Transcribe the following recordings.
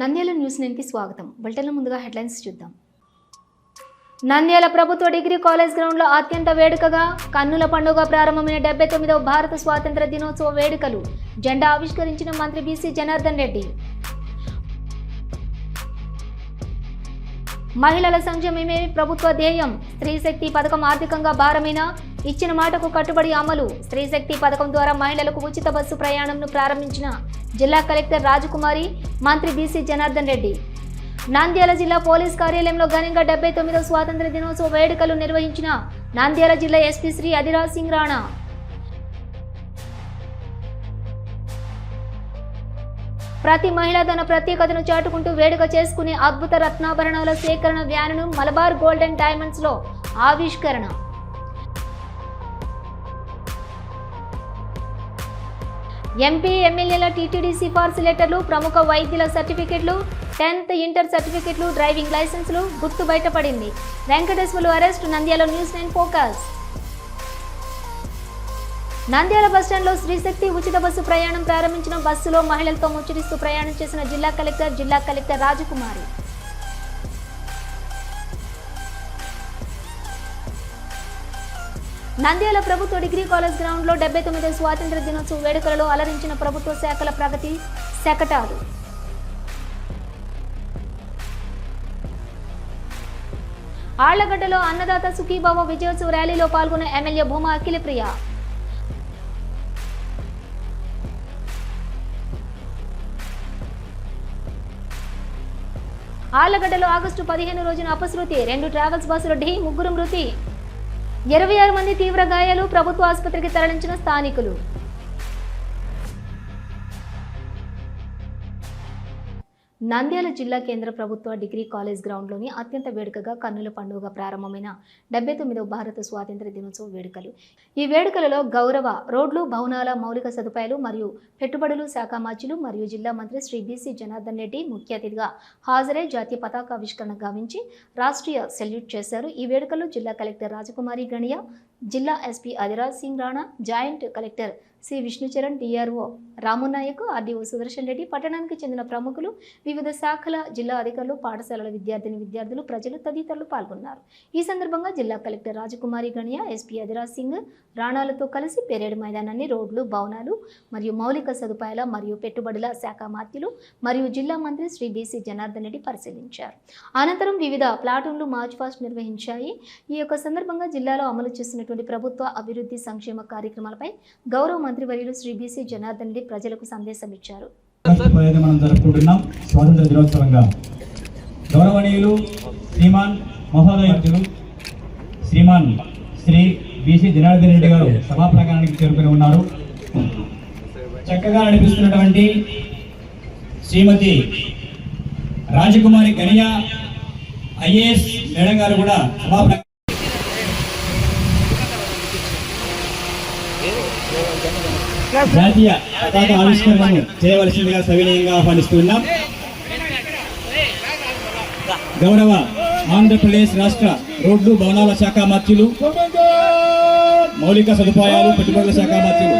Nandyal news నైన్కి స్వాగతం. బులెటిన్ల ముందుగా హెడ్లైన్స్ చూద్దాం. నంద్యాల ప్రభుత్వ డిగ్రీ కాలేజ్ గ్రౌండ్లో అత్యంత వేడుకగా కన్నుల పండుగ ప్రారంభమైన డెబ్బై తొమ్మిదవ భారత స్వాతంత్ర దినోత్సవ వేడుకలు జెండా ఆవిష్కరించిన మంత్రి బీసీ జనార్దన్ రెడ్డి. మహిళల సంక్షేమమే ప్రభుత్వ ధ్యేయం. స్త్రీశక్తి పథకం ఆర్థికంగా భారమైన ఇచ్చిన మాటకు కట్టుబడి అమలు. స్త్రీశక్తి పథకం ద్వారా మహిళలకు ఉచిత బస్సు ప్రయాణంను ప్రారంభించిన జిల్లా కలెక్టర్ రాజకుమారి మంత్రి బీసీ జనార్దన్ రెడ్డి. నంద్యాల జిల్లా పోలీస్ కార్యాలయంలో ఘనంగా డెబ్బై తొమ్మిదవ స్వాతంత్ర దినోత్సవ వేడుకలు నిర్వహించిన నంద్యాల జిల్లా ఎస్పీ శ్రీ అధిరాజ్ సింగ్ రాణా. ప్రతి మహిళ తన ప్రత్యేకతను చాటుకుంటూ వేడుక చేసుకునే అద్భుత రత్నాభరణాల సేకరణ వ్యానును మలబార్ గోల్డెన్ డైమండ్స్లో ఆవిష్కరణ. ఎంపీ ఎమ్మెల్యేల టీటీడీ సిఫార్సు లెటర్లు ప్రముఖ వైద్యుల సర్టిఫికెట్లు టెన్త్ ఇంటర్ సర్టిఫికెట్లు డ్రైవింగ్ లైసెన్సులు గుర్తు బయటపడింది. Venkateswarlu arrest Nandyala news nine focus. Nandyala బస్టాండ్లో శ్రీశక్తి ఉచిత బస్సు ప్రయాణం ప్రారంభించిన బస్సులో మహిళలతో ముచ్చటిస్తూ ప్రయాణం చేసిన జిల్లా కలెక్టర్ జిల్లా కలెక్టర్ రాజకుమారి. నంద్యాల ప్రభుత్వ డిగ్రీ కాలేజ్ గ్రౌండ్లో డెబ్బై తొమ్మిది స్వాతంత్ర దినోత్సవ వేడుకలలో అలరించిన ప్రభుత్వ శాఖల ప్రగతి శకటాలు. ఆళ్ళగడ్డలో అన్నదాత సుఖీభావ విజయోత్సవ ర్యాలీలో పాల్గొన్న ఎమ్మెల్యే భూమా అఖిలప్రియ. ఆళ్ళగడ్డలో ఆగస్టు పదిహేను రోజున అపశృతి. రెండు ట్రావెల్స్ బస్సులో ఢీ ముగ్గురు మృతి. ఇరవై ఆరు మంది తీవ్ర గాయాలు ప్రభుత్వ ఆసుపత్రికి తరలించిన స్థానికులు. నంద్యాల జిల్లా కేంద్ర ప్రభుత్వ డిగ్రీ కాలేజ్ గ్రౌండ్లోని అత్యంత వేడుకగా కన్నుల పండుగ ప్రారంభమైన డెబ్బై తొమ్మిదవ భారత స్వాతంత్ర దినోత్సవ వేడుకలు. ఈ వేడుకలలో గౌరవ రోడ్లు భవనాల మౌలిక సదుపాయాలు మరియు పెట్టుబడులు శాఖ మాజీలు మరియు జిల్లా మంత్రి శ్రీ బీసీ జనార్దన్ రెడ్డి ముఖ్య అతిథిగా హాజరై జాతీయ పతాకావిష్కరణ గావించి రాష్ట్రీయ సెల్యూట్ చేశారు. ఈ వేడుకలు జిల్లా కలెక్టర్ రాజకుమారి గణియా జిల్లా SP Adhiraj Singh Rana joint collector C Vishnucharan DRO Ramunayak RDO Sudarshan Reddy పట్టణానికి చెందిన ప్రముఖులు వివిధ శాఖల జిల్లా అధికారులు పాఠశాలల విద్యార్థిని విద్యార్థులు ప్రజలు తదితరులు పాల్గొన్నారు. ఈ సందర్భంగా జిల్లా కలెక్టర్ రాజకుమారి గణియా ఎస్పీ అధిరాజ్ సింగ్ రాణాలతో కలిసి పెరేడ్ మైదానాన్ని రోడ్లు భవనాలు మరియు మౌలిక సదుపాయాల మరియు పెట్టుబడుల శాఖ మాత్యులు మరియు జిల్లా మంత్రి శ్రీ బీసీ జనార్దన్ రెడ్డి పరిశీలించారు. అనంతరం వివిధ ప్లాటూన్లు మార్చ్ పాస్ట్ నిర్వహించాయి. ఈ యొక్క సందర్భంగా జిల్లాలో అమలు చేస్తున్నటువంటి ప్రభుత్వ అభివృద్ధి సంక్షేమ కార్యక్రమాలపై గౌరవ మంత్రివర్యులు శ్రీ బీసీ జనార్దన్ రెడ్డి ప్రజలకు సందేశం ఇచ్చారు. స్వాతంత్ర దినోత్సవంగా. గౌరవనీయులు శ్రీమాన్ మహోదయులు శ్రీమాన్ శ్రీ బీసీ జనార్దన్ రెడ్డి గారు సభా ప్రాంగణానికి చేరుకుని ఉన్నారు. చక్కగా నడిపిస్తున్నటువంటి శ్రీమతి రాజకుమారి గనియా ఐఏఎస్ మేడం గారు కూడా సభా ప్రా- జాతీయ పతాక ఆవిష్కరణను చేయవలసిందిగా సవినయంగా ఆహ్వానిస్తున్నాం గౌరవ ఆంధ్రప్రదేశ్ రాష్ట్ర రోడ్లు భవనాల శాఖ మంత్రులు మౌలిక సదుపాయాలు పెట్టుబడుల శాఖ మంత్రులు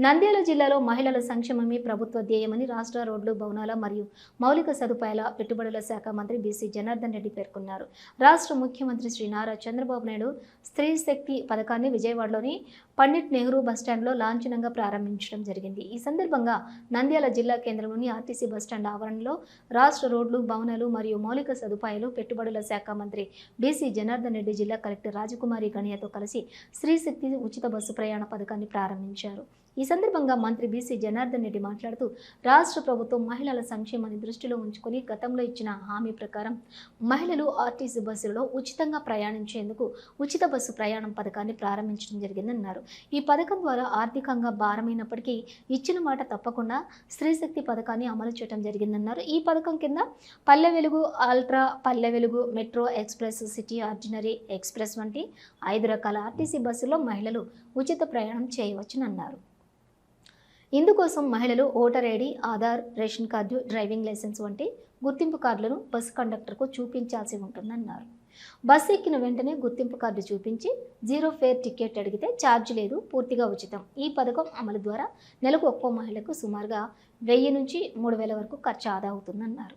నంద్యాల జిల్లాలో మహిళల సంక్షేమమే ప్రభుత్వ ధ్యేయమని రాష్ట్ర రోడ్లు భవనాల మరియు మౌలిక సదుపాయాల పెట్టుబడుల శాఖ మంత్రి బీసీ జనార్దన్ రెడ్డి పేర్కొన్నారు. రాష్ట్ర ముఖ్యమంత్రి శ్రీ నారా చంద్రబాబు నాయుడు స్త్రీ శక్తి పథకాన్ని విజయవాడలోని పండిట్ నెహ్రూ బస్టాండ్లో లాంఛనంగా ప్రారంభించడం జరిగింది. ఈ సందర్భంగా నంద్యాల జిల్లా కేంద్రంలోని ఆర్టీసీ బస్టాండ్ ఆవరణలో రాష్ట్ర రోడ్లు భవనాలు మరియు మౌలిక సదుపాయాలు పెట్టుబడుల శాఖ మంత్రి బీసీ జనార్దన్ రెడ్డి జిల్లా కలెక్టర్ రాజకుమారి గణియాతో కలిసి స్త్రీ శక్తి ఉచిత బస్సు ప్రయాణ పథకాన్ని ప్రారంభించారు. ఈ సందర్భంగా మంత్రి బీసీ జనార్దన్ రెడ్డి మాట్లాడుతూ రాష్ట్ర ప్రభుత్వం మహిళల సంక్షేమాన్ని దృష్టిలో ఉంచుకొని గతంలో ఇచ్చిన హామీ ప్రకారం మహిళలు ఆర్టీసీ బస్సులలో ఉచితంగా ప్రయాణించేందుకు ఉచిత బస్సు ప్రయాణం పథకాన్ని ప్రారంభించడం జరిగిందన్నారు. ఈ పథకం ద్వారా ఆర్థికంగా భారమైనప్పటికీ ఇచ్చిన మాట తప్పకుండా స్త్రీశక్తి పథకాన్ని అమలు చేయడం జరిగిందన్నారు. ఈ పథకం కింద పల్లె Velugu ultra Palle Velugu metro express city ordinary express వంటి ఐదు రకాల ఆర్టీసీ బస్సుల్లో మహిళలు ఉచిత ప్రయాణం చేయవచ్చునన్నారు. ఇందుకోసం మహిళలు voter ID Aadhaar ration card driving license వంటి గుర్తింపు కార్డులను బస్సు కండక్టర్కు చూపించాల్సి ఉంటుందన్నారు. బస్సు ఎక్కిన వెంటనే గుర్తింపు కార్డు చూపించి జీరో ఫేర్ టికెట్ అడిగితే ఛార్జ్ లేదు పూర్తిగా ఉచితం. ఈ పథకం అమలు ద్వారా నెలకు ఒక్కో మహిళకు సుమారుగా వెయ్యి నుంచి మూడు వేల వరకు ఖర్చు ఆదా అవుతుందన్నారు.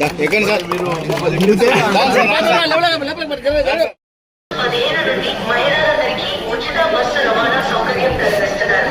ఎక్కండి సార్? మీరు పదిహేను నుండి మహిళలందరికీ ఉచిత బస్సు రవాణా సౌకర్యం కల్పిస్తున్నారు.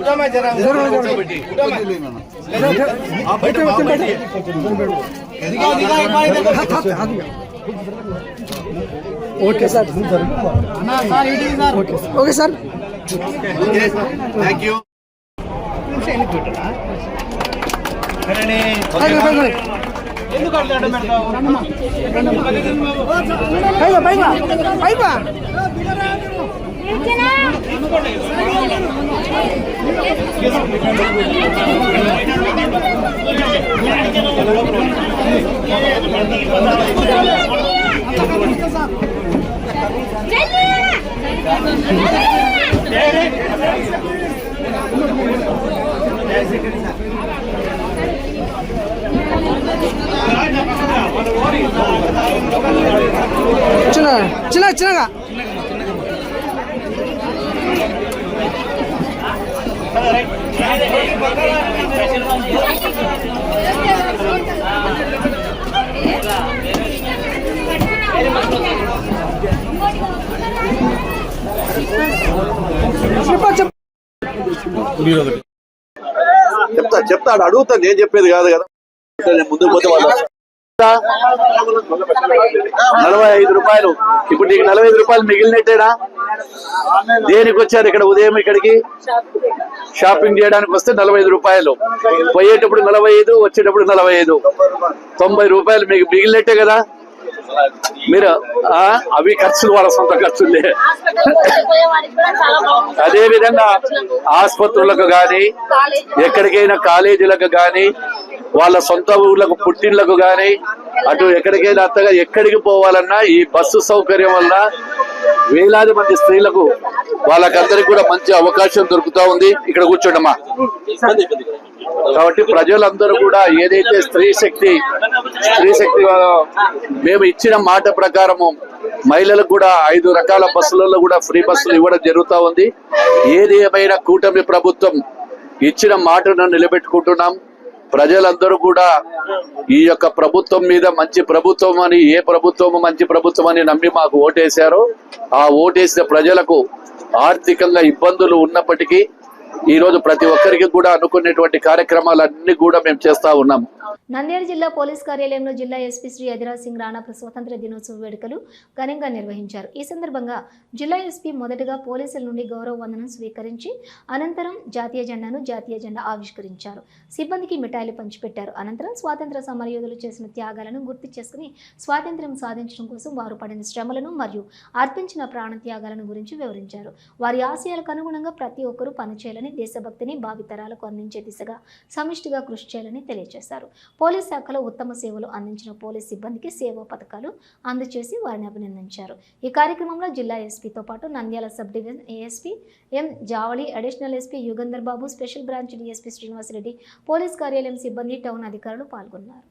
जरा जरा, जरा। उठो बेटी उठा मैं आप बैठो बैठो बैठो बैठो दिखाओ दिखाओ एक बार इधर हाथ हाथ हाथ okay sir okay okay sir okay thank you పైగా పైగా పైగా చిన్న చిన్న చిన్నగా చెప్తా చెప్తాడు అడుగుతాను నేను చెప్పేది కాదు కదా. ముందుకు పోతే వాళ్ళు నలభై ఐదు రూపాయలు. ఇప్పుడు నీకు నలభై ఐదు రూపాయలు మిగిలినట్టేనా? దేనికి వచ్చారు ఇక్కడ ఉదయం ఇక్కడికి? షాపింగ్ చేయడానికి వస్తే నలభై ఐదు రూపాయలు. పోయేటప్పుడు నలభై ఐదు వచ్చేటప్పుడు నలభై ఐదు. తొంభై రూపాయలు మీకు మిగిలినట్టే కదా? మీరు అవి ఖర్చులు వాళ్ళ సొంత ఖర్చులే. అదేవిధంగా ఆసుపత్రులకు కానీ ఎక్కడికైనా కాలేజీలకు కానీ వాళ్ళ సొంత ఊర్లకు పుట్టిళ్ళకు కానీ అటు ఎక్కడికైనా అత్తగా ఎక్కడికి పోవాలన్నా ఈ బస్సు సౌకర్యం వల్ల వేలాది మంది స్త్రీలకు వాళ్ళకందరికి కూడా మంచి అవకాశం దొరుకుతా ఉంది. ఇక్కడ కూర్చోండమ్మా. కాబట్టి ప్రజలందరూ కూడా ఏదైతే స్త్రీ శక్తి స్త్రీ శక్తి మేము ఇచ్చిన మాట ప్రకారము మహిళలకు కూడా ఐదు రకాల బస్సులలో కూడా ఫ్రీ బస్సులు ఇవ్వడం జరుగుతూ ఉంది. ఏది ఏమైనా కూటమి ప్రభుత్వం ఇచ్చిన మాటను నిలబెట్టుకుంటున్నాం. ప్రజలందరూ కూడా ఈ యొక్క ప్రభుత్వం మీద మంచి ప్రభుత్వం అని ఏ ప్రభుత్వం మంచి ప్రభుత్వం అని నమ్మి మాకు ఓటేశారో. ఆ ఓటేసిన ప్రజలకు ఆర్థికంగా ఇబ్బందులు ఉన్నప్పటికీ ఈ రోజు ప్రతి ఒక్కరికి కూడా అనుకునేటువంటి కార్యక్రమాలన్నీ కూడా మేము చేస్తా ఉన్నాం. నంద్యాల జిల్లా పోలీస్ కార్యాలయంలో జిల్లా ఎస్పీ శ్రీ అధిరాజ్ సింగ్ రాణా స్వతంత్ర దినోత్సవ వేడుకలు ఘనంగా నిర్వహించారు. ఈ సందర్భంగా జిల్లా ఎస్పీ మొదటగా పోలీసుల నుండి గౌరవ వందనం స్వీకరించి అనంతరం జాతీయ జెండాను జాతీయ జెండా ఆవిష్కరించారు. సిబ్బందికి మిఠాయిలు పంచిపెట్టారు. అనంతరం స్వాతంత్ర సమరయోధులు చేసిన త్యాగాలను గుర్తు చేసుకుని స్వాతంత్ర్యం సాధించడం కోసం వారు పడిన శ్రమలను మరియు అర్పించిన ప్రాణ త్యాగాలను గురించి వివరించారు. వారి ఆశయాలకు అనుగుణంగా ప్రతి ఒక్కరూ పనిచేయాలని దేశభక్తిని భావితరాలకు అందించే దిశగా సమిష్టిగా కృషి చేయాలని తెలియజేశారు. పోలీస్ శాఖలో ఉత్తమ సేవలు అందించిన పోలీస్ సిబ్బందికి సేవా పథకాలు అందజేసి వారిని అభినందించారు. ఈ కార్యక్రమంలో జిల్లా ఎస్పీతో పాటు Nandyala sub division ASP M Javali additional SP Yugandhar Babu special branch DSP Srinivasareddy police కార్యాలయం సిబ్బంది టౌన్ అధికారులు పాల్గొన్నారు.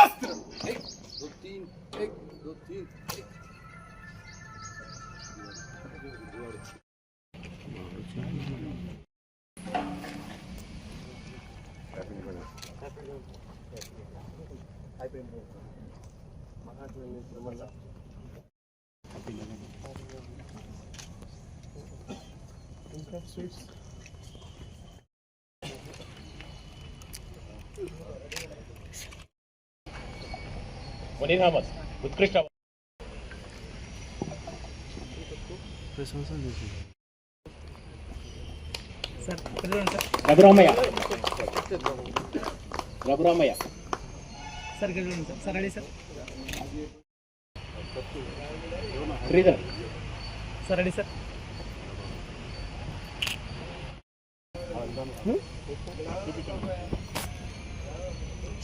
मुनीर अहमद उत्कृष्ट Raghuramayya. Raghuramayya. Sir ఇక్కడ చూడండి sir. Sir ready sir. Sridhar. Sir ready sir.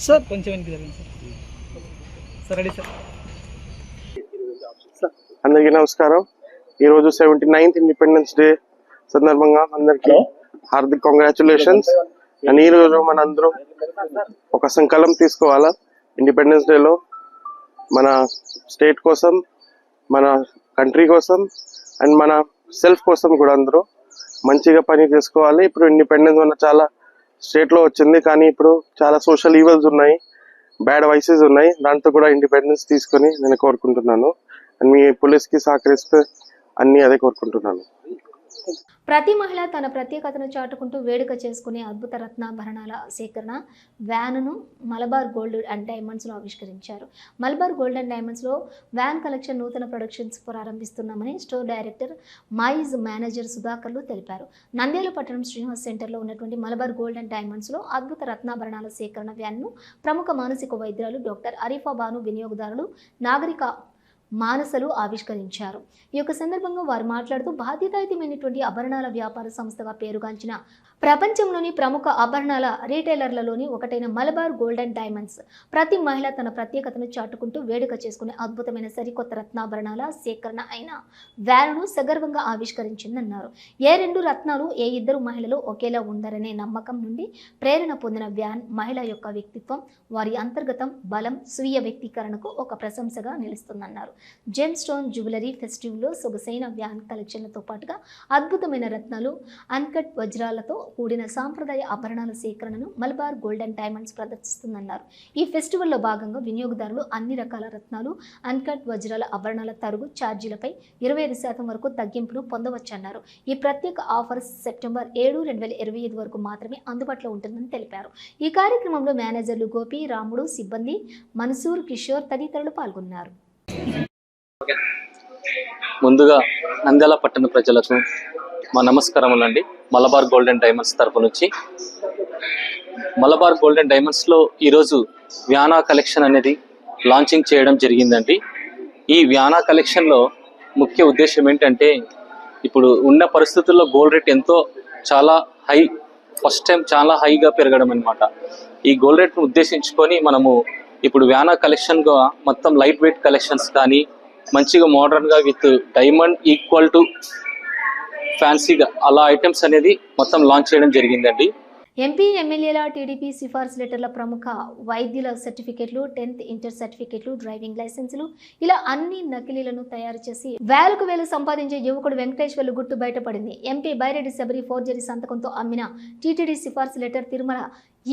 Sir కొంచెం వెనక్కి రెడీ సార్. అందరికీ నమస్కారం. ఈ రోజు సెవెంటీ నైన్త్ ఇండిపెండెన్స్ డే సందర్భంగా అందరికి హార్దిక్ కంగ్రాచులేషన్స్ అండ్ ఈ రోజు మనందరం ఒక సంకల్పం తీసుకోవాలా? ఇండిపెండెన్స్ డే లో మన స్టేట్ కోసం మన కంట్రీ కోసం అండ్ మన సెల్ఫ్ కోసం కూడా అందరూ మంచిగా పని చేసుకోవాలి ఇప్పుడు ఇండిపెండెన్స్ మన చాలా స్టేట్లో వచ్చింది కానీ ఇప్పుడు చాలా సోషల్ ఈవెల్స్ ఉన్నాయి. బ్యాడ్ వైసెస్ ఉన్నాయి. దాంతో కూడా ఇండిపెండెన్స్ తీసుకొని నేను కోరుకుంటున్నాను. అండ్ మీ పోలీస్కి సహకరిస్తే అన్ని అదే కోరుకుంటున్నాను. ప్రతి మహిళ తన ప్రత్యేకతను చాటుకుంటూ వేడుక చేసుకునే అద్భుత రత్నాభరణాల సేకరణ వ్యానును మలబార్ గోల్డ్ అండ్ డైమండ్స్లో ఆవిష్కరించారు. మలబార్ గోల్డ్ అండ్ డైమండ్స్లో వ్యాన్ కలెక్షన్ నూతన ప్రొడక్షన్స్ ప్రారంభిస్తున్నామని స్టోర్ డైరెక్టర్ మైజ్ మేనేజర్ సుధాకర్లు తెలిపారు. నంద్యాల పట్టణం శ్రీనివాస్ సెంటర్లో ఉన్నటువంటి మలబార్ గోల్డ్ అండ్ డైమండ్స్లో అద్భుత రత్నాభరణాల సేకరణ వ్యాన్ను ప్రముఖ మానసిక వైద్యురాలు డాక్టర్ అరీఫా బాను వినియోగదారులు నాగరిక మానసలు ఆవిష్కరించారు. ఈ యొక్క సందర్భంగా వారు మాట్లాడుతూ బాధ్యతాయుతమైనటువంటి ఆభరణాల వ్యాపార సంస్థగా పేరుగాంచిన ప్రపంచంలోని ప్రముఖ ఆభరణాల రీటైలర్లలోని ఒకటైన మలబార్ గోల్డ్ అండ్ డైమండ్స్. ప్రతి మహిళ తన ప్రత్యేకతను చాటుకుంటూ వేడుక చేసుకునే అద్భుతమైన సరికొత్త రత్నాభరణాల సేకరణ అయిన వ్యాన్ను సగర్వంగా ఆవిష్కరించిందన్నారు. ఏ రెండు రత్నాలు ఏ ఇద్దరు మహిళలు ఒకేలా ఉండరనే నమ్మకం నుండి ప్రేరణ పొందిన వ్యాన్ మహిళ యొక్క వ్యక్తిత్వం వారి అంతర్గతం బలం స్వీయ వ్యక్తీకరణకు ఒక ప్రశంసగా నిలుస్తుందన్నారు. జెమ్ స్టోన్ జ్యువెలరీ ఫెస్టివల్లో సొగసైన వ్యాన్ కలెక్షన్లతో పాటుగా అద్భుతమైన రత్నాలు అన్కట్ వజ్రాలతో కూడిన సాంప్రదాయ ఆభరణాల సేకరణను మలబార్ గోల్డెన్ డైమండ్స్ ప్రదర్శిస్తుందన్నారు. ఈ ఫెస్టివల్లో భాగంగా వినియోగదారులు అన్ని రకాల రత్నాలు అన్కట్ వజ్రాల ఆభరణాల తరుగు ఛార్జీలపై ఇరవై ఐదు శాతం వరకు తగ్గింపును పొందవచ్చన్నారు. ఈ ప్రత్యేక ఆఫర్ సెప్టెంబర్ ఏడు రెండు వేల ఇరవై ఐదు వరకు మాత్రమే అందుబాటులో ఉంటుందని తెలిపారు. ఈ కార్యక్రమంలో మేనేజర్లు గోపి రాముడు సిబ్బంది మన్సూర్ కిషోర్ తదితరులు పాల్గొన్నారు. ముందుగా నంద్యాల పట్టణ ప్రజలకు మా నమస్కారములండి. మలబార్ గోల్డెన్ డైమండ్స్ తరపు నుంచి. మలబార్ గోల్డెన్ డైమండ్స్లో ఈరోజు వ్యానా కలెక్షన్ అనేది లాంచింగ్ చేయడం జరిగిందండి. ఈ వ్యానా కలెక్షన్లో ముఖ్య ఉద్దేశం ఏంటంటే ఇప్పుడు ఉన్న పరిస్థితుల్లో గోల్డ్ రేట్ ఎంతో చాలా హై ఫస్ట్ టైం చాలా హైగా పెరగడం అనమాట ఈ గోల్డ్ రేట్ను ఉద్దేశించుకొని మనము ఇప్పుడు వ్యానా కలెక్షన్గా మొత్తం లైట్ వెయిట్ కలెక్షన్స్ కానీ మంచిగా మోడర్న్గా విత్ డైమండ్ ఈక్వల్ టు ఫ్యాన్సీగా అలా ఐటమ్స్ అనేది మొత్తం లాంచ్ చేయడం జరిగిందండి. ఎంపీ ఎమ్మెల్యేల టీడీపీ సిఫార్సు లెటర్ల ప్రముఖ వైద్యుల సర్టిఫికెట్లు టెన్త్ ఇంటర్ సర్టిఫికెట్లు డ్రైవింగ్ లైసెన్సులు ఇలా అన్ని నకిలీలను తయారు చేసి వేలకు వేలు సంపాదించే యువకుడు వెంకటేశ్వర్లు గుట్టు బయటపడింది. ఎంపీ బైరెడ్డి శబరి ఫోర్జరీ సంతకంతో అమ్మిన టీటీడీ సిఫార్సు లెటర్ తిరుమల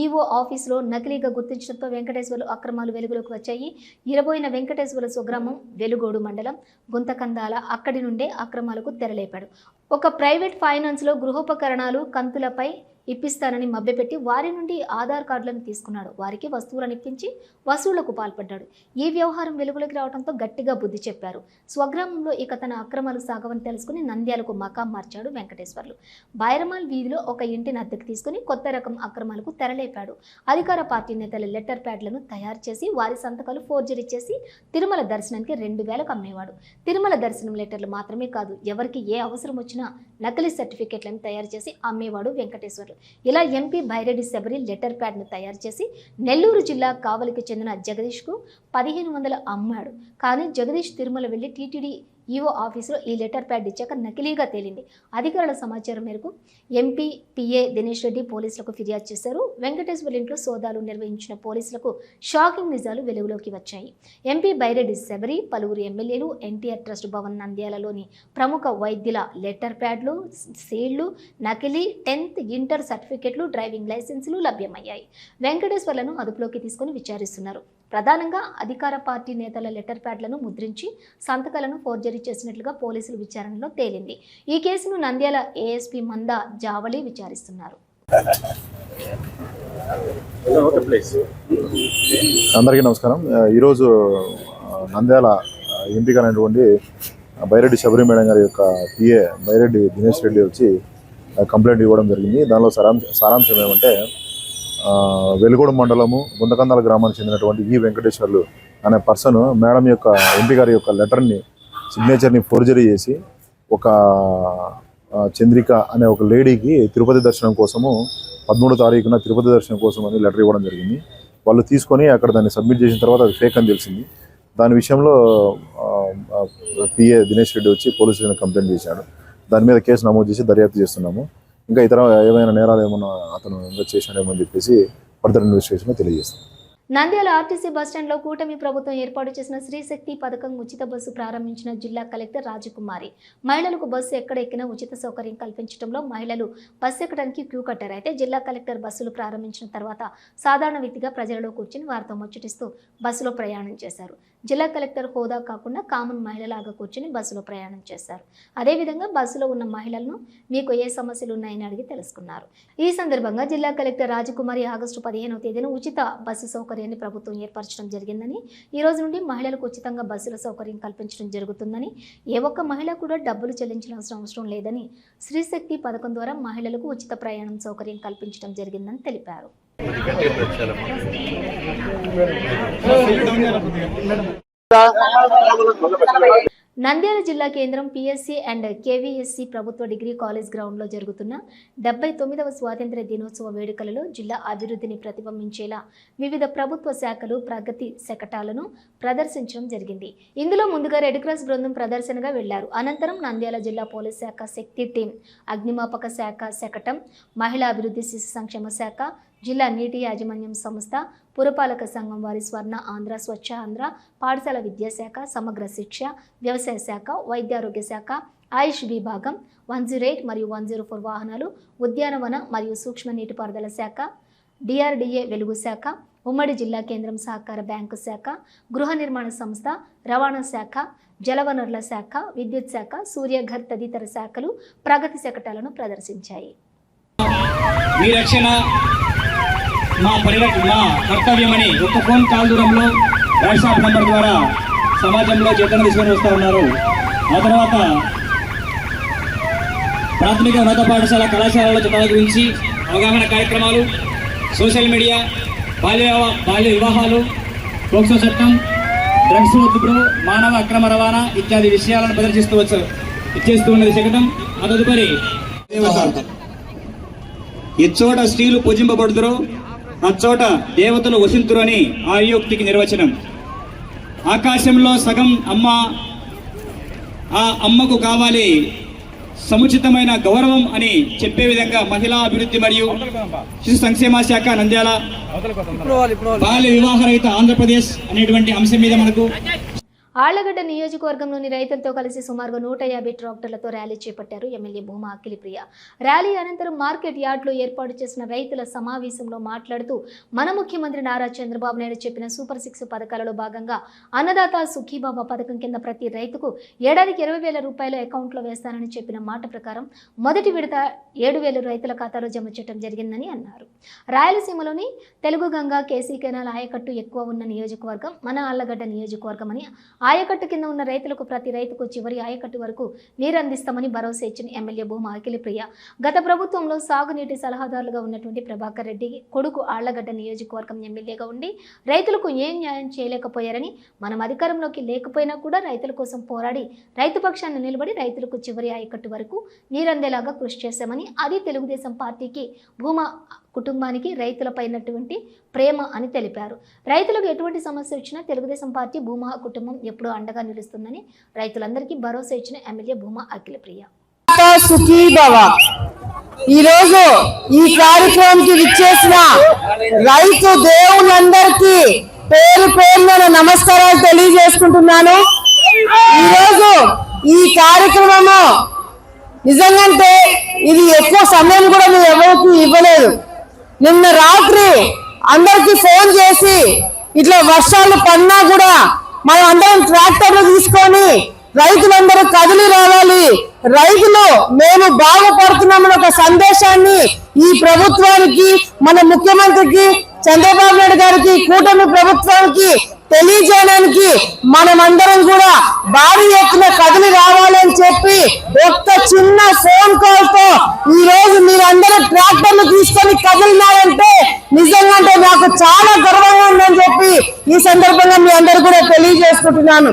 ఈఓ ఆఫీసులో నకిలీగా గుర్తించడంతో వెంకటేశ్వర్లు అక్రమాలు వెలుగులోకి వచ్చాయి. ఇరబోయిన వెంకటేశ్వర స్వగ్రామం వెలుగోడు మండలం గుంతకందాల అక్కడి నుండే అక్రమాలకు తెరలేపాడు. ఒక ప్రైవేట్ ఫైనాన్స్లో గృహోపకరణాలు కంతులపై ఇప్పిస్తానని మభ్యపెట్టి వారి నుండి ఆధార్ కార్డులను తీసుకున్నాడు. వారికి వస్తువులను ఇప్పించి వసూళ్ళకు పాల్పడ్డాడు. ఈ వ్యవహారం వెలుగులోకి రావడంతో గట్టిగా బుద్ధి చెప్పారు. స్వగ్రామంలో ఇక తన అక్రమాలు సాగవని తెలుసుకుని నంద్యాలకు మకాం మార్చాడు వెంకటేశ్వర్లు. బైరమాల్ వీధిలో ఒక ఇంటిని అద్దెకు తీసుకుని కొత్త రకం అక్రమాలకు తెరలేపాడు. అధికార పార్టీ నేతల లెటర్ ప్యాడ్లను తయారు చేసి వారి సంతకాలు ఫోర్జరీ చేసి తిరుమల దర్శనానికి రెండు వేలకు అమ్మేవాడు. తిరుమల దర్శనం లెటర్లు మాత్రమే కాదు ఎవరికి ఏ అవసరం వచ్చినా నకిలీ సర్టిఫికెట్లను తయారు చేసి అమ్మేవాడు వెంకటేశ్వర్లు ఇలా ఎంపీ బైరెడ్డి శబరి లెటర్ ప్యాడ్ను తయారు చేసి నెల్లూరు జిల్లా కావలికి చెందిన జగదీష్కు పదిహేను వందలు అమ్మాడు. కానీ జగదీష్ తిరుమల వెళ్ళి టీటీడీ ఈఓ ఆఫీసులో ఈ లెటర్ ప్యాడ్ ఇచ్చాక నకిలీగా తేలింది. అధికారుల సమాచారం మేరకు ఎంపీ పిఏ దినేష్ రెడ్డి పోలీసులకు ఫిర్యాదు చేశారు. వెంకటేశ్వర ఇంట్లో సోదాలు నిర్వహించిన పోలీసులకు షాకింగ్ నిజాలు వెలుగులోకి వచ్చాయి. ఎంపీ బైరెడ్డి శబరి పలువురు ఎమ్మెల్యేలు ఎన్టీఆర్ ట్రస్ట్ భవన్ నంద్యాలలోని ప్రముఖ వైద్యుల లెటర్ ప్యాడ్లు సీళ్ళు నకిలీ టెన్త్ ఇంటర్ సర్టిఫికెట్లు డ్రైవింగ్ లైసెన్సులు లభ్యమయ్యాయి. వెంకటేశ్వర్లను అదుపులోకి తీసుకుని విచారిస్తున్నారు. ప్రధానంగా అధికార పార్టీ నేతల లెటర్ ప్యాడ్లను ముద్రించి సంతకాలను ఫోర్జరీ చేసినట్లుగా పోలీసులు విచారణలో తేలింది. ఈ కేసును నంద్యాల ఏఎస్పీ మంద జావళి విచారిస్తున్నారు. అందరికీ నమస్కారం. ఈరోజు నంద్యాల ఎంపిక ఎంపికైనటువంటి బైరెడ్డి శబరి మేడం గారి యొక్క పిఏ బైరెడ్డి దినేష్ రెడ్డి వచ్చి కంప్లైంట్ ఇవ్వడం జరిగింది. దానిలో సారాంశ సారాంశం ఏమంటే వెలుగోడు మండలము గుందకందాల గ్రామానికి చెందినటువంటి ఈ వెంకటేశ్వర్లు అనే పర్సన్ మేడం యొక్క ఎంపీ గారి యొక్క లెటర్ని సిగ్నేచర్ని ఫోర్జరీ చేసి ఒక చంద్రిక అనే ఒక లేడీకి తిరుపతి దర్శనం కోసము పదమూడో తారీఖున తిరుపతి దర్శనం కోసం అని లెటర్ ఇవ్వడం జరిగింది. వాళ్ళు తీసుకొని అక్కడ దాన్ని సబ్మిట్ చేసిన తర్వాత అది ఫేక్ అని తెలిసింది. దాని విషయంలో పిఏ దినేష్ రెడ్డి వచ్చి పోలీసులను కంప్లైంట్ చేశాడు దాని మీద కేసు నమోదు చేసి దర్యాప్తు చేస్తున్నాము. ఇంకా ఇతర ఏమైనా నేరాలు ఏమైనా అతను ఇంకా చేశాడేమో అని చెప్పేసి ఫర్దర్ ఇన్వెస్టిగేషన్ తెలియజేస్తాం. నంద్యాల ఆర్టీసీ బస్టాండ్లో కూటమి ప్రభుత్వం ఏర్పాటు చేసిన శ్రీశక్తి పథకం ఉచిత బస్సు ప్రారంభించిన జిల్లా కలెక్టర్ రాజకుమారి. మహిళలకు బస్సు ఎక్కడ ఎక్కినా ఉచిత సౌకర్యం కల్పించడంలో మహిళలు బస్సు ఎక్కడానికి క్యూ కట్టారు. అయితే జిల్లా కలెక్టర్ బస్సులు ప్రారంభించిన తర్వాత సాధారణ వ్యక్తిగా ప్రజలలో కూర్చుని వారితో ముచ్చటిస్తూ బస్సులో ప్రయాణం చేశారు. జిల్లా కలెక్టర్ హోదా కాకుండా కామన్ మహిళలాగా కూర్చుని బస్సులో ప్రయాణం చేశారు. అదేవిధంగా బస్సులో ఉన్న మహిళలను మీకు ఏ సమస్యలు ఉన్నాయని అడిగి తెలుసుకున్నారు. ఈ సందర్భంగా జిల్లా కలెక్టర్ రాజకుమారి ఆగస్టు పదిహేనవ తేదీన ఉచిత బస్సు సౌకర్యం సౌకర్యాన్ని ప్రభుత్వం ఏర్పరచడం జరిగిందని ఈ రోజు నుండి మహిళలకు ఉచితంగా బస్సుల సౌకర్యం కల్పించడం జరుగుతుందని ఏ ఒక్క మహిళ కూడా డబ్బులు చెల్లించాల్సిన అవసరం లేదని శ్రీశక్తి పథకం ద్వారా మహిళలకు ఉచిత ప్రయాణం సౌకర్యం కల్పించడం జరిగిందని తెలిపారు. నంద్యాల జిల్లా కేంద్రం పిఎస్సి అండ్ కేవీఎస్సి ప్రభుత్వ డిగ్రీ కాలేజ్ గ్రౌండ్లో జరుగుతున్న డెబ్బై తొమ్మిదవ స్వాతంత్ర్య దినోత్సవ వేడుకలలో జిల్లా అభివృద్ధిని ప్రతిబింబించేలా వివిధ ప్రభుత్వ శాఖలు ప్రగతి శకటాలను ప్రదర్శించడం జరిగింది. ఇందులో ముందుగా రెడ్ క్రాస్ బృందం ప్రదర్శనగా వెళ్ళారు. అనంతరం నంద్యాల జిల్లా పోలీస్ శాఖ శక్తి టీం అగ్నిమాపక శాఖ శకటం మహిళా అభివృద్ధి శిశు సంక్షేమ శాఖ జిల్లా నీటి యాజమాన్యం సంస్థ పురపాలక సంఘం వారి స్వర్ణ ఆంధ్ర స్వచ్ఛ ఆంధ్ర పాఠశాల విద్యాశాఖ సమగ్ర శిక్ష వ్యవసాయ శాఖ వైద్యారోగ్య శాఖ ఆయుష్ విభాగం వన్ జీరో ఎయిట్ మరియు వన్ జీరో ఫోర్ వాహనాలు ఉద్యానవన మరియు సూక్ష్మ నీటిపారుదల శాఖ డిఆర్డిఏ వెలుగు శాఖ ఉమ్మడి జిల్లా కేంద్రం సహకార బ్యాంకు శాఖ గృహ నిర్మాణ సంస్థ రవాణా శాఖ జలవనరుల శాఖ విద్యుత్ శాఖ సూర్యఘర్ తదితర శాఖలు ప్రగతి శకటాలను ప్రదర్శించాయి. మా పరిరక్ష మా కర్తవ్యమని ఒక ఫోన్ కాల్ దూరంలో వాట్సాప్ నంబర్ ద్వారా సమాజంలో చేతన తీసుకొని వస్తూ ఉన్నారు. ఆ తర్వాత ప్రాథమిక ఉన్నత పాఠశాల కళాశాలలో చట్టాల గురించి అవగాహన కార్యక్రమాలు సోషల్ మీడియా బాల్య బాల్య వివాహాలు పోక్సో చట్టం డ్రగ్స్ వద్దుడు మానవ అక్రమ రవాణా ఇత్యాది విషయాలను ప్రదర్శిస్తూ వచ్చు ఇచ్చేస్తూ ఉన్నది శకటం. ఆ తదుపరి ఎచ్చోట స్త్రీలు పూజింపబడుదురో అచ్చోట దేవతలు వసింతురు అని ఆయుక్తికి నిర్వచనం. ఆకాశంలో సగం అమ్మ ఆ అమ్మకు కావాలి సముచితమైన గౌరవం అని చెప్పే విధంగా మహిళా అభివృద్ధి మరియు శిశు సంక్షేమ శాఖ నంద్యాల బాల్య వివాహ రహిత ఆంధ్రప్రదేశ్ అనేటువంటి అంశం మీద మనకు ఆళ్ళగడ్డ నియోజకవర్గంలోని రైతులతో కలిసి సుమారుగా నూట యాభై ట్రాక్టర్లతో ర్యాలీ చేపట్టారు ఎమ్మెల్యే భూమా అఖిలప్రియ. ర్యాలీ అనంతరం మార్కెట్ యార్డ్లో ఏర్పాటు చేసిన రైతుల సమావేశంలో మాట్లాడుతూ మన ముఖ్యమంత్రి నారా చంద్రబాబు నాయుడు చెప్పిన సూపర్ సిక్స్ పథకాలలో భాగంగా అన్నదాత సుఖీబాబా పథకం కింద ప్రతి రైతుకు ఏడాదికి ఇరవై వేల రూపాయలు అకౌంట్లో వేస్తానని చెప్పిన మాట ప్రకారం మొదటి విడత ఏడు వేలు రైతుల ఖాతాలో జమ చేయడం జరిగిందని అన్నారు. రాయలసీమలోని తెలుగు గంగా కేసీ కెనాల్ ఆయకట్టు ఎక్కువ ఉన్న నియోజకవర్గం మన ఆళ్ళగడ్డ నియోజకవర్గం అని ఆయకట్టు కింద ఉన్న రైతులకు ప్రతి రైతుకు చివరి ఆయకట్టు వరకు నీరు అందిస్తామని భరోసా ఇచ్చిన ఎమ్మెల్యే భూమా అఖిలప్రియ గత ప్రభుత్వంలో సాగునీటి సలహాదారులుగా ఉన్నటువంటి ప్రభాకర్ రెడ్డి కొడుకు ఆళ్ళగడ్డ నియోజకవర్గం ఎమ్మెల్యేగా ఉండి రైతులకు ఏం న్యాయం చేయలేకపోయారని మనం అధికారంలోకి లేకపోయినా కూడా రైతుల కోసం పోరాడి రైతు పక్షాన్ని నిలబడి రైతులకు చివరి ఆయకట్టు వరకు నీరందేలాగా కృషి చేశామని అది తెలుగుదేశం పార్టీకి భూమా కుటుంబానికి రైతులపైనటువంటి ప్రేమ అని తెలిపారు. రైతులకు ఎటువంటి సమస్య వచ్చినా తెలుగుదేశం పార్టీ భూమా కుటుంబం ఎప్పుడూ అండగా నిలుస్తుందని రైతులందరికీ భరోసా ఇచ్చిన ఎమ్మెల్యే భూమా అఖిలప్రియ సుఖీ ఈరోజు ఈ కార్యక్రమానికి విచ్చేసిన రైతు దేవులందరికీ పేరు పేరున నమస్కారాలు తెలియజేసుకుంటున్నాను. ఈరోజు ఈ కార్యక్రమము నిజంగంటే ఇది ఎక్కువ సమయం కూడా మేము ఎవరికి ఇవ్వలేదు. నిన్న రాత్రి అందరికి ఫోన్ చేసి ఇట్లా వర్షాలు పడినా కూడా మనం అందరం ట్రాక్టర్లు తీసుకొని రైతులందరూ కదిలి రావాలి. రైతులు మేము బాగుపడుతున్నామని ఒక సందేశాన్ని ఈ ప్రభుత్వానికి మన ముఖ్యమంత్రికి చంద్రబాబు నాయుడు గారికి కూటమి ప్రభుత్వానికి తెలియజేయడానికి మనమందరం కూడా భారీ ఎత్తున కదిలి రావాలని చెప్పి ఒక్క చిన్న ఫోన్ కాల్తో ఈ రోజు మీరందరూ ట్రాక్టర్లు తీసుకొని కదిలినారంటే నిజంగా అంటే నాకు చాలా గర్వంగా ఉందని చెప్పి ఈ సందర్భంగా మీ అందరు కూడా తెలియజేసుకుంటున్నాను.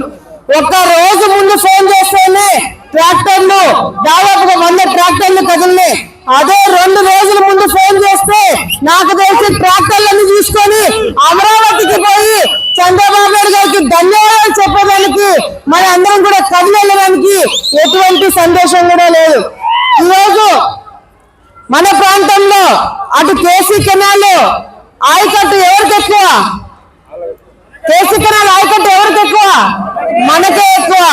ఒక్క రోజు ముందు ఫోన్ చేస్తేనే ట్రాక్టర్లు దాదాపుగా వంద ట్రాక్టర్లు కదిలినాయి అదే రెండు రోజుల ముందు ఫోన్ చేస్తే నాకు తెలిసి ట్రాక్టర్లను తీసుకొని అమరావతికి పోయి చంద్రబాబు నాయుడు గారికి ధన్యవాదాలు చెప్పడానికి మన అందరం కూడా కదిలి వెళ్ళడానికి ఎటువంటి సందేశం కూడా లేదు. ఈరోజు మన ప్రాంతంలో అటు కేసీ కెనాల్ ఆయకట్టు ఎవరికి ఎక్కువ కేసీ కెనాల్ ఆయకట్టు ఎవరికి ఎక్కువ మనకే ఎక్కువ.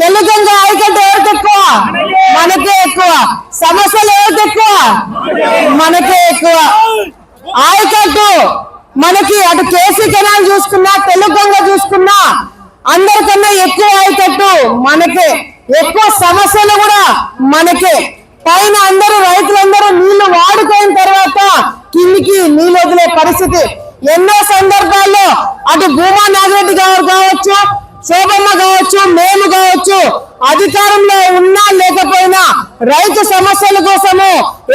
తెలుగంగ ఆయకట్టు ఎవరికి ఎక్కువ మనకే ఎక్కువ. సమస్యలు ఎవరికి ఎక్కువ మనకే ఎక్కువ. ఆయకట్టు మనకి అటు కేసీ కెనాల్ చూసుకున్నా తెలుగంగ చూసుకున్నా అందరికన్నా ఎక్కువ ఆయకట్టు మనకే. ఎక్కువ సమస్యలు కూడా మనకే. పైన అందరూ రైతులందరూ నీళ్ళు వాడుకోయిన తర్వాత కిందికి నీళ్ళు వదిలే పరిస్థితి. ఎన్నో సందర్భాల్లో అటు భూమా నాగిరెడ్డి గారు కావచ్చు శోభమ్మ కావచ్చు మేము కావచ్చు అధికారంలో ఉన్నా లేకపోయినా రైతు సమస్యల కోసము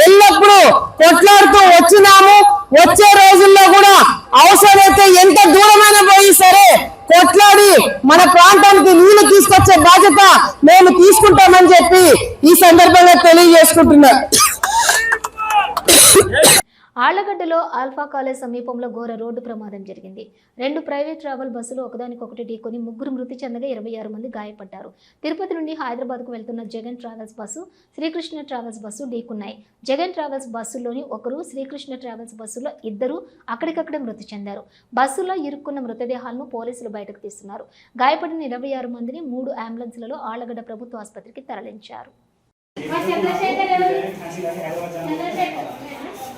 ఎల్లప్పుడూ కొట్లాడుతూ వచ్చినాము. వచ్చే రోజుల్లో కూడా అవసరమైతే ఎంత అయినా సరే కొట్లాడి మన ప్రాంతానికి నీళ్ళు తీసుకొచ్చే బాధ్యత మేము తీసుకుంటామని చెప్పి ఈ సందర్భంగా తెలియజేసుకుంటున్నా. ఆళ్ళగడ్డలో ఆల్ఫా కాలేజ్ సమీపంలో ఘోర రోడ్డు ప్రమాదం జరిగింది. రెండు ప్రైవేట్ ట్రావెల్ బస్సులు ఒకదానికొకటి ఢీకొని ముగ్గురు మృతి చెందగా ఇరవై ఆరు మంది గాయపడ్డారు. తిరుపతి నుండి హైదరాబాద్కు వెళ్తున్న Jagan travels bus Srikrishna travels bus ఢీకున్నాయి. Jagan travels బస్సులోని ఒకరు శ్రీకృష్ణ ట్రావెల్స్ బస్సులో ఇద్దరు అక్కడికక్కడే మృతి చెందారు. బస్సులో ఇరుక్కున్న మృతదేహాలను పోలీసులు బయటకు తీస్తున్నారు. గాయపడిన ఇరవై ఆరు మందిని మూడు అంబులెన్స్లలో ఆళ్ళగడ్డ ప్రభుత్వ ఆసుపత్రికి తరలించారు.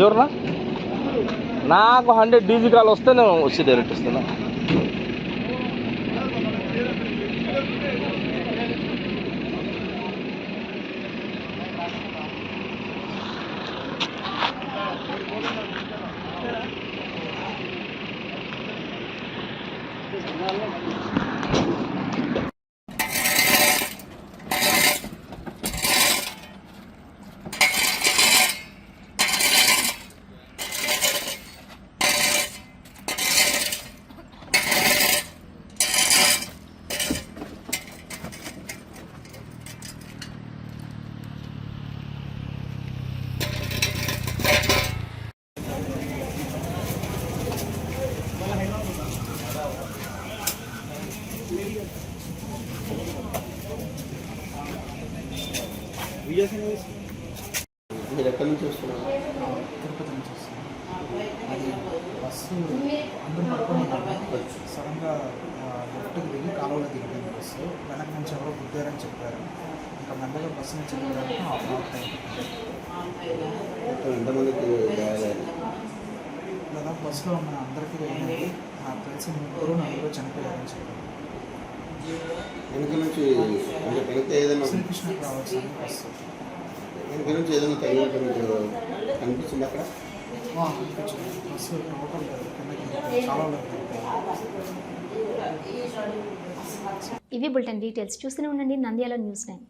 ఎవరన్నా నాకు హండ్రెడ్ డీజీ కాల్ వస్తే నేను వచ్చి డైరెక్ట్ వస్తున్నా మీరు ఎక్కడి నుంచి వస్తున్నారు? తిరుపతి నుంచి వస్తుంది అది బస్సు అందరూ పడుకొని ఉన్నారు. సడన్గా లెఫ్ట్కి దిగి కాలువలో దిగిపోయింది బస్సు. వెనక నుంచి ఎవరో గుద్దారని చెప్పారు. ఇంకా మెల్లగా బస్సు నుంచి వెళ్ళడానికి హాఫ్ అవర్ టైం ఎంతమందికి? దాదాపు బస్సులో ఉన్న అందరికీ నాకు తెలిసి ముగ్గురు నలుగురు చనిపోయారని చెప్పారు. వెనక నుంచి అంటే వెనక ఏదైనా వెనక నుంచి ఏదైనా తగినట్టు మీకు కనిపిస్తుంది అక్కడ? ఇవి బులెటిన్ డీటెయిల్స్. చూస్తూనే ఉండండి నంద్యాల న్యూస్ నైన్.